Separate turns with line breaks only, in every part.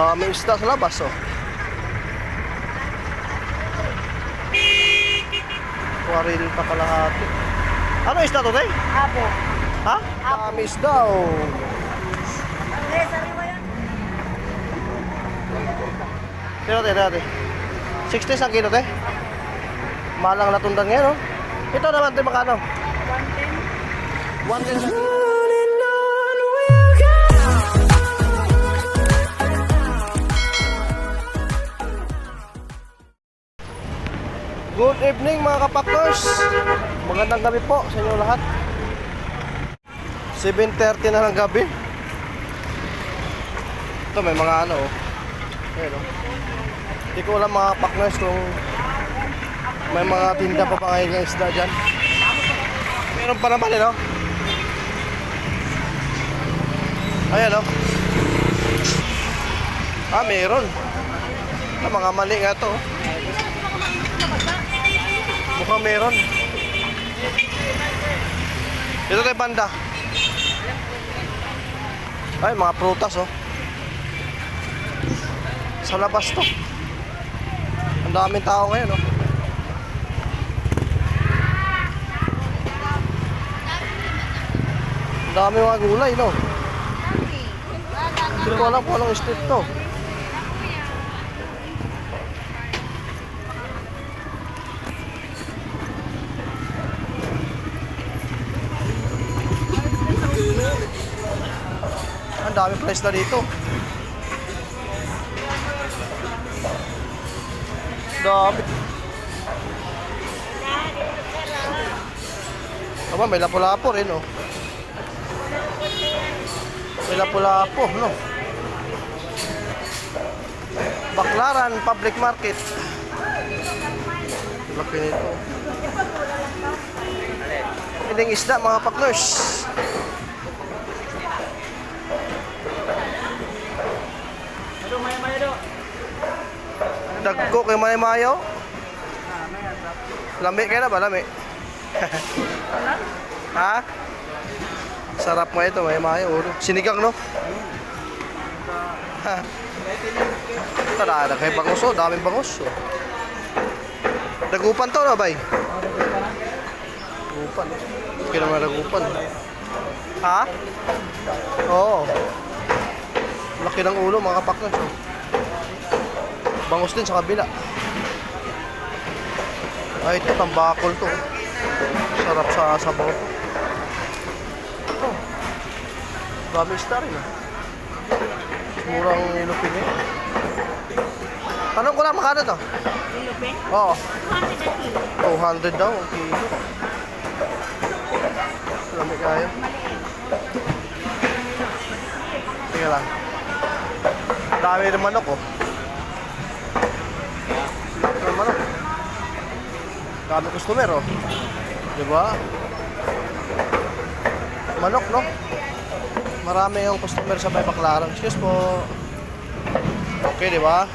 Dami isda sa labas, oh. Kwaril pa kalahati. Ano isda to, tay?
Apo.
Ha? Dami isda, oh.
Eh, sabi mo yan?
Tira, tira, tira. 60 sa kilo, te. Malang natundan ngayon, oh. Ito naman, te, makano? 110 sa kilo. Evening mga kapakners. Magandang gabi po sa inyo lahat. 7.30 na ng gabi. Ito may mga ano oh. Ayan oh. Hindi ko alam mga partners kung may mga tinda pa ba ngayon ng isda dyan. Meron pa naman eh no? Ayan oh. Ah, meron. Ah, mga mali nga to. oh. Mukhang meron. Dito tayo banda. Ay, mga prutas oh. Sa labas to. Ang daming tao ngayon oh. Ang dami mga gulay no. Hindi ko alam kung anong street to. Dami price na dito. Dami. Aba, may lapu-lapo rin, oh. May lapu-lapo, no? Baklaran Public Market. Laki nito. Piling isda, mga paklers. Dagko kay may mayo. Lami kaya na ba? Lami. ha? Sarap mo ito, may mayo. Ulo. Sinigang, no? Ha? Na kay bangus, oh. Daming bangus, oh. Dagupan to, no, bay? Dagupan. Hindi naman dagupan. Ha? Oo. Laki ng ulo, mga kapaklas, oh. Bangus din sa kabila. Ay, ito, tambakol to. Sarap sa sabaw to. Ito. Dami star rin, ah. Murang ilupin eh. Tanong ko lang, makano to?
Ilupin?
Oo,
200 a kilo.
200 daw, ang kilo. Lami kaya. Sige lang. Dami rin manok, oh. Laki ng manok. Dami customer, oh. Diba? Manok, no? Marami yung customer sa may baklaran. Excuse po. Okay, di ba?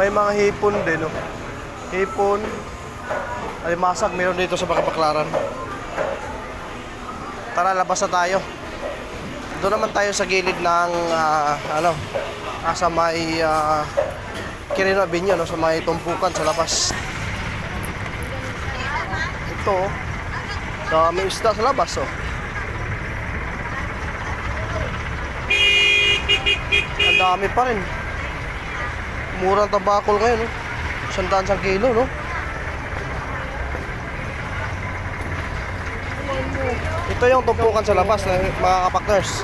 May mga hipon din, oh. Hipon. Alimasag, meron dito sa Baklaran. Tara, labas na tayo. Doon naman tayo sa gilid ng, ah, ano, ah, sa may, uh, Quirino Avenue, no, sa may tumpukan sa labas. Ito, oh. dami isda sa labas, oh. Ang dami pa rin. Murang tabakol ngayon, no? Sandaan sa kilo, no? Ito yung tumpukan sa labas na mga kapakners.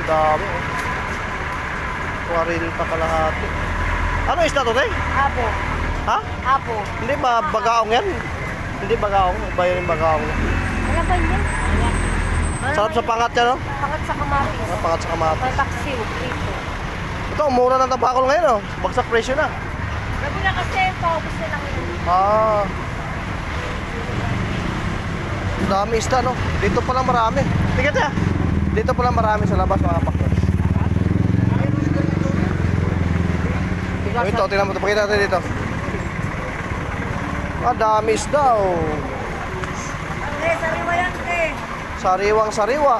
Ang dami, oh. Kwaril pa kalahati. Ano isda to, tay?
Apo.
Ha?
Apo.
Hindi ba bagaong yan? Hindi bagaong. Iba yun yung bagaong.
Ano ba yun? Ano
Sarap sa pangat yan, no?
Pangat sa kamatis.
Ah, Pangat sa kamatis.
May paksiw. Dito.
Ito, mura ng tabakol ngayon, oh. Bagsak presyo na.
Gabi na kasi, paubos na lang yun.
Ah. Ang Dami isda, no? Dito pala marami. Tingnan niya. Dito pala marami sa labas, mga. Oh, ito, tingnan mo ito. Pakita natin dito. Ah, dami isda, oh.
Sariwa yan, eh.
Sariwang sariwa.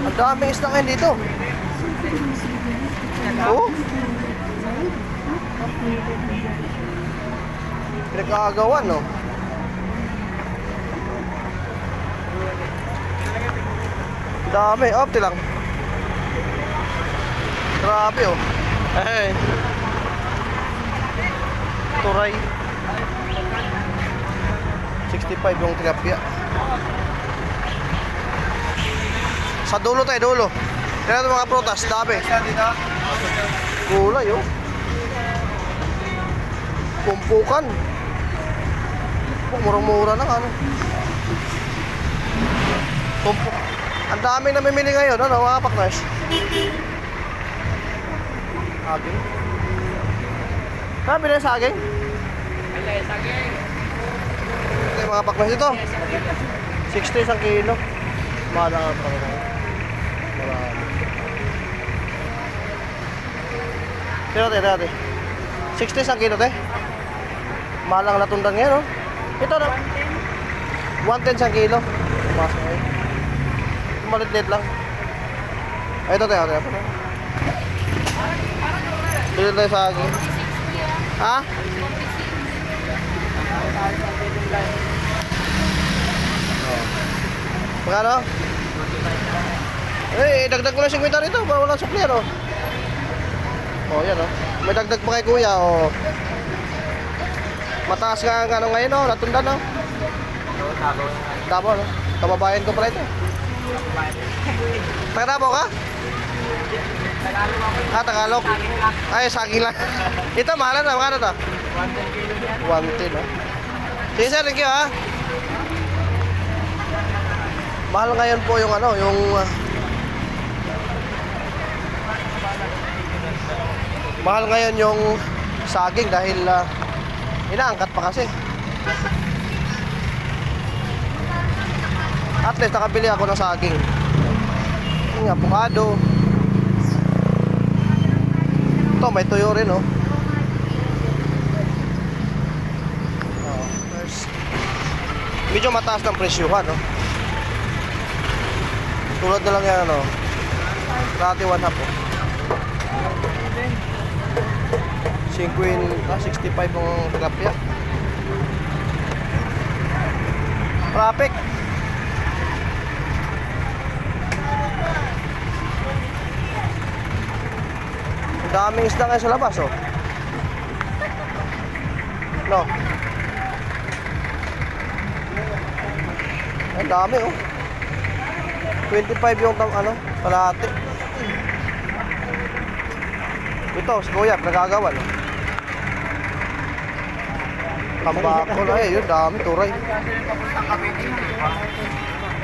Ang daming isda ngayon dito. Oo. Pinagkakagawan, no? Ang Dami. Oh, lang. Grabe, oh. Eh. Turay. 65 yung tilapia. Sa dulo tayo, dulo. Kaya mga prutas, dami. Gulay, oh. Pumpukan. Murang-mura na ano. Pumpuk. Ang daming namimili ngayon, ano, mga partners. Saging. Sabi na yung saging? Ito yung mga paklas ito. 60 isang kilo. Mahal ang pa rin. Marami. Tira, tira, tira. 60 isang kilo, te. Mahal ang latundan ngayon, no? Ito na. 110 isang kilo. Mas ngayon. Malit-lit lang. Ay, ito, tira. tira. Dito tayo sa akin. Ha? Magkano? Eh, dagdag ko lang 50 rito para walang supplier, oh. Oh, yan, oh. May dagdag pa kay kuya, oh. Mataas nga ang ano ngayon, oh. Latundan, oh. Davao, no? Kababayan ko pala ito. Taga ka? Ah, Tagalog. Ay, saging lang. ito, mahalan na. Magkano to? 110, oh. Sige, sir. Thank you, ha. Mahal ngayon po yung ano, yung ah, Mahal ngayon yung saging dahil ah, inaangkat pa kasi. At least nakabili ako ng saging. Yung avocado. Ito, may tuyo rin, oh. Oh, Medyo mataas ng presyuhan, no? Tulad na lang yan, ano? Dati one half, oh. 50, ah, 65 ang. Traffic. Daming isda ngayon sa labas, oh. No. Ang dami, oh. 25 yung tam, ano, kalahati. Ito, si Kuya, nagagawa, no? Tambakol, ay, yun, dami, turay.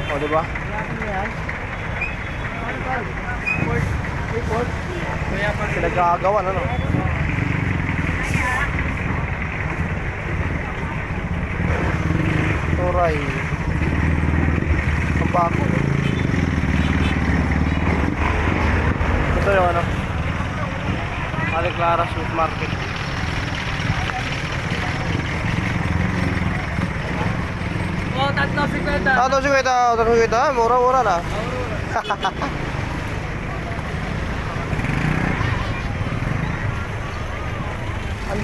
O, di ba? Pinagagawa, ano? Turay. Tambakol. Ito yung ano? Ali Clara Sweet Market.
Oh, tatlo si Kwenta.
Ah, ito si Kuya, ito si Kuya, mura-mura na. Ang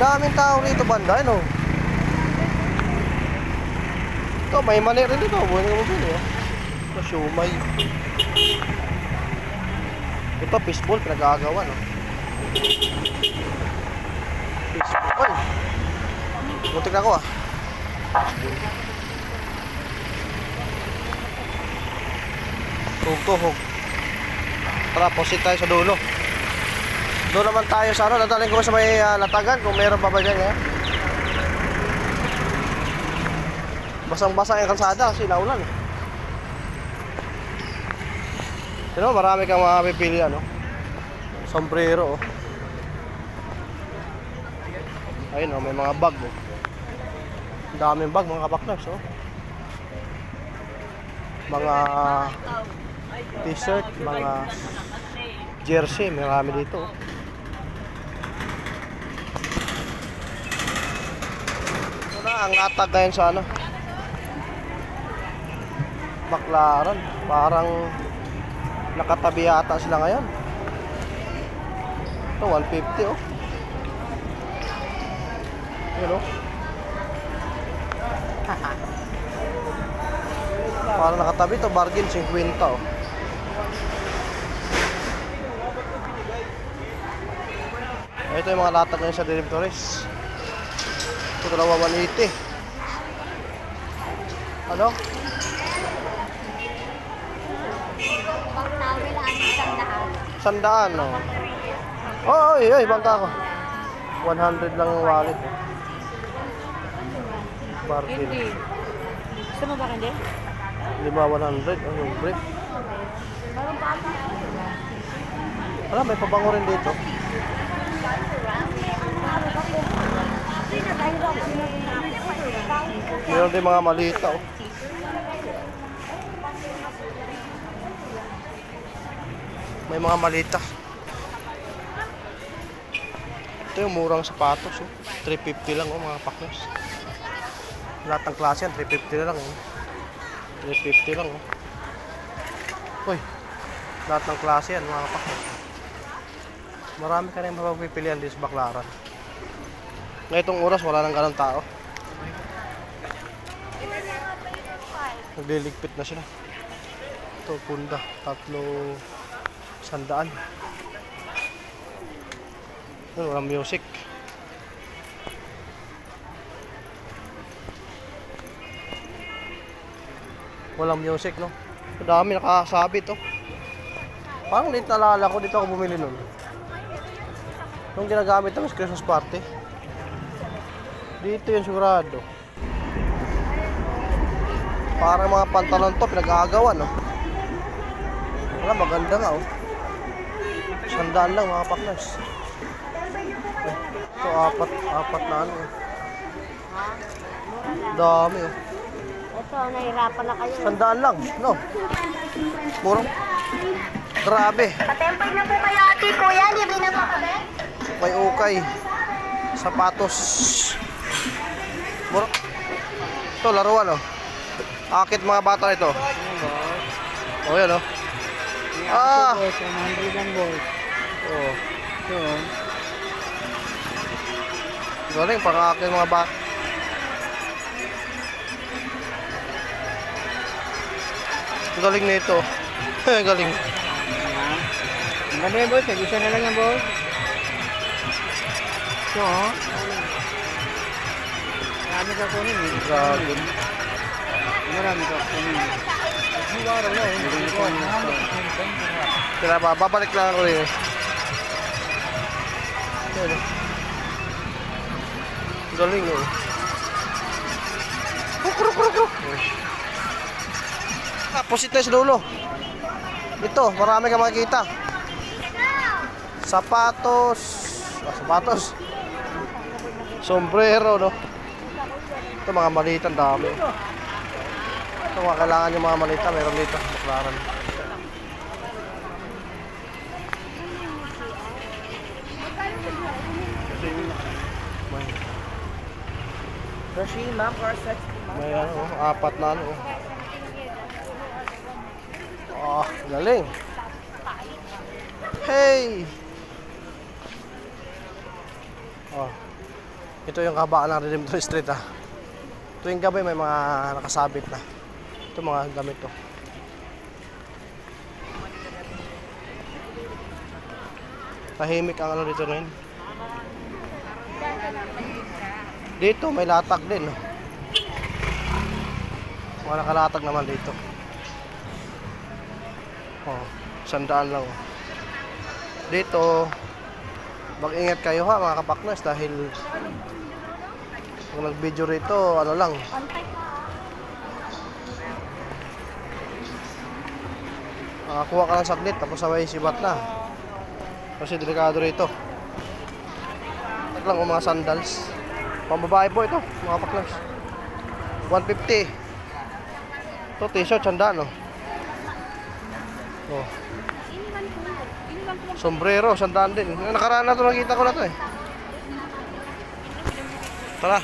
daming tao rito banda, ano? Ito, may mali rin dito. Buhay na mabili, oh. Ito, siumay. Ito, fishball, pinag-aagawan, oh. Fishball. Muntik na ako, ah. Hug-tuhog. Tara, posit tayo sa dulo. Doon naman tayo sa ano, dadalhin ko sa may ah, latagan kung meron pa ba dyan, eh. Basang-basa yung kalsada kasi naulan. Eh. Pero marami kang mapipili ano. Sombrero oh. Ayun oh, may mga bag oh. Daming bag mga kapakners oh. Mga t-shirt, mga jersey, marami dito oh. Ito na. Ang latag ngayon sa ano? Baklaran. Parang nakatabi yata sila ngayon. Ito, 150 oh. Yun oh. Parang nakatabi to, bargain 50 oh. Ito yung mga latag ngayon sa Directores. Ito dalawa 180. Ano?
Ang.
Sandaan, no? Oh, oy, oy, bangka ko. 100 lang yung wallet. Bargain.
Gusto mo ba hindi?
Lima 100, oh, yung brief. Alam, may pabango rin dito. Meron din mga malita, oh. May mga malita. Ito yung murang sapatos, oh. 350 lang, oh, mga pakos. Lahat ng klase yan, 350 na lang, oh. 350 lang, oh. Uy, lahat ng klase yan, mga pakos. Marami ka rin mapapipilian dito sa Baklaran. Ngayong oras, wala nang ganong tao. Nagliligpit na sila. Ito, punda. Tatlo sandaan. Ito, walang music. Walang music, no? Ang dami nakasabit, oh. Parang dito nalala ko, dito ako bumili nun. Nung ginagamit ng Christmas party. Dito yung sigurado. Parang mga pantalon to, pinag-aagawan, no? Wala, maganda nga, oh. Sandaan lang, mga paklas. Ito, apat, apat na ano, eh. Dami, oh.
Ito, nahirapan na kayo.
Sandaan lang, no? Murang. Grabe.
Patempay na po kayo ate, kuya. Libre na po kami.
May ukay. Sapatos. Mura. Ito, laruan, oh. Akit mga bata ito. Oh, yan, oh. Ah!
Boss, 100 lang boss.
Oh.
Ito, oh.
Galing, pang-akit mga bata. Galing nito. Galing.
Ang ganda yan boss, isa na lang yan boss. Ito, oh. Marami ka kunin eh.
Grabe.
Marami ka kunin. Marami ka kunin.
Kaya ba, babalik lang ako eh. Galing, oh. Kruk, kruk, kruk, kruk. Tapos ito sa dulo. Ito, marami ka makikita. Sapatos. Ah, sapatos. Sombrero, no? Ito, mga malita, ang dami. Ito, mga kailangan yung mga malita, meron dito. May,
Rashi, ma'am,
may ano, oh, apat na ano. Oh, galing. Hey! Oh. Ito yung kabaan ng Redemptor Street ah. Tuwing gabi may mga nakasabit na. Ito mga gamit to. Tahimik ang ano dito ngayon. Dito may latak din. Oh. Mga nakalatag naman dito. Oh, sandaan lang. oh. Dito, mag-ingat kayo ha mga kapaknas dahil pag nag-video rito, ano lang,
Pantay ka.
Nakakuha ka ng saglit tapos sabay sibat na. Kasi delikado rito. Ito lang ang mga sandals. Pambabae po ito, mga paklas. 150. Ito t-shirt, sanda no. Oh. Sombrero, sandaan din. Nakaraan na ito, nakita ko na to eh. Tara.